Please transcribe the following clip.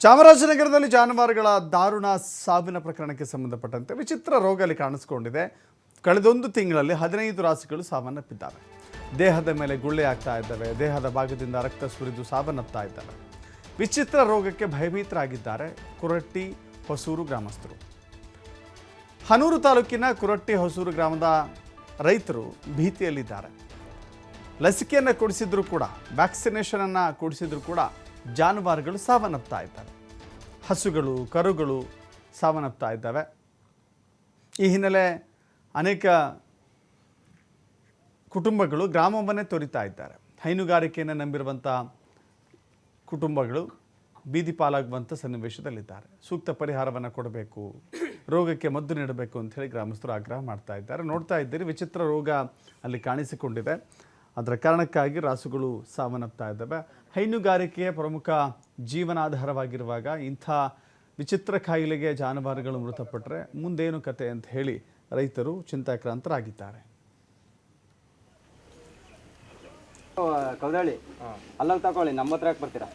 ಚಾಮರಾಜನಗರದಲ್ಲಿ ಜಾನುವಾರುಗಳ ದಾರುಣ ಸಾವಿನ ಪ್ರಕರಣಕ್ಕೆ ಸಂಬಂಧಪಟ್ಟಂತೆ ವಿಚಿತ್ರ ರೋಗ ಅಲ್ಲಿ ಕಾಣಿಸಿಕೊಂಡಿದೆ. ಕಳೆದೊಂದು ತಿಂಗಳಲ್ಲಿ ಹದಿನೈದು ರಾಸುಗಳು ಸಾವನ್ನಪ್ಪಿದ್ದಾವೆ. ದೇಹದ ಮೇಲೆ ಗುಳ್ಳೆ ಆಗ್ತಾ ಇದ್ದಾವೆ. ದೇಹದ ಭಾಗದಿಂದ ರಕ್ತ ಸುರಿದು ಸಾವನ್ನಪ್ತಾ ಇದ್ದಾವೆ. ವಿಚಿತ್ರ ರೋಗಕ್ಕೆ ಭಯಭೀತರಾಗಿದ್ದಾರೆ ಕುರಟ್ಟಿ ಹೊಸೂರು ಗ್ರಾಮಸ್ಥರು. ಹನೂರು ತಾಲೂಕಿನ ಕುರಟ್ಟಿ ಹೊಸೂರು ಗ್ರಾಮದ ರೈತರು ಭೀತಿಯಲ್ಲಿದ್ದಾರೆ. ಲಸಿಕೆಯನ್ನು ಕೊಡಿಸಿದ್ರು ಕೂಡ, ವ್ಯಾಕ್ಸಿನೇಷನನ್ನು ಕೊಡಿಸಿದ್ರು ಕೂಡ ಜಾನುವಾರುಗಳು ಸಾವನ್ನಪ್ತಾ ಇದ್ದಾವೆ. ಹಸುಗಳು, ಕರುಗಳು ಸಾವನ್ನಪ್ತಾ ಇದ್ದಾವೆ. ಈ ಹಿನ್ನೆಲೆ ಅನೇಕ ಕುಟುಂಬಗಳು ಗ್ರಾಮವನ್ನೇ ತೊರಿತಾ ಇದ್ದಾರೆ. ಹೈನುಗಾರಿಕೆಯನ್ನು ನಂಬಿರುವಂಥ ಕುಟುಂಬಗಳು ಬೀದಿ ಪಾಲಾಗುವಂಥ ಸನ್ನಿವೇಶದಲ್ಲಿದ್ದಾರೆ. ಸೂಕ್ತ ಪರಿಹಾರವನ್ನು ಕೊಡಬೇಕು, ರೋಗಕ್ಕೆ ಮದ್ದು ನೀಡಬೇಕು ಅಂತ ಹೇಳಿ ಗ್ರಾಮಸ್ಥರು ಆಗ್ರಹ ಮಾಡ್ತಾ ಇದ್ದಾರೆ. ನೋಡ್ತಾ ಇದ್ದೀರಿ, ವಿಚಿತ್ರ ರೋಗ ಅಲ್ಲಿ ಕಾಣಿಸಿಕೊಂಡಿದೆ. ಅದರ ಕಾರಣಕ್ಕಾಗಿ ರಾಸುಗಳು ಸಾವನ್ನಪ್ತಾ ಇದ್ದಾವೆ. ಹೈನುಗಾರಿಕೆಯ ಪ್ರಮುಖ ಜೀವನಾಧಾರವಾಗಿರುವಾಗ ಇಂಥ ವಿಚಿತ್ರ ಕಾಯಿಲೆಗೆ ಜಾನುವಾರುಗಳು ಮೃತಪಟ್ಟರೆ ಮುಂದೇನು ಕತೆ ಅಂತ ಹೇಳಿ ರೈತರು ಚಿಂತಾಕ್ರಾಂತರಾಗಿದ್ದಾರೆ. ಕೌದಳ್ಳಿ ಅಲ್ಲಲ್ಲಿ ತಗೊಳ್ಳಿ, ನಮ್ಮ ಹತ್ರ ಯಾಕೆ ಬರ್ತೀರಾ?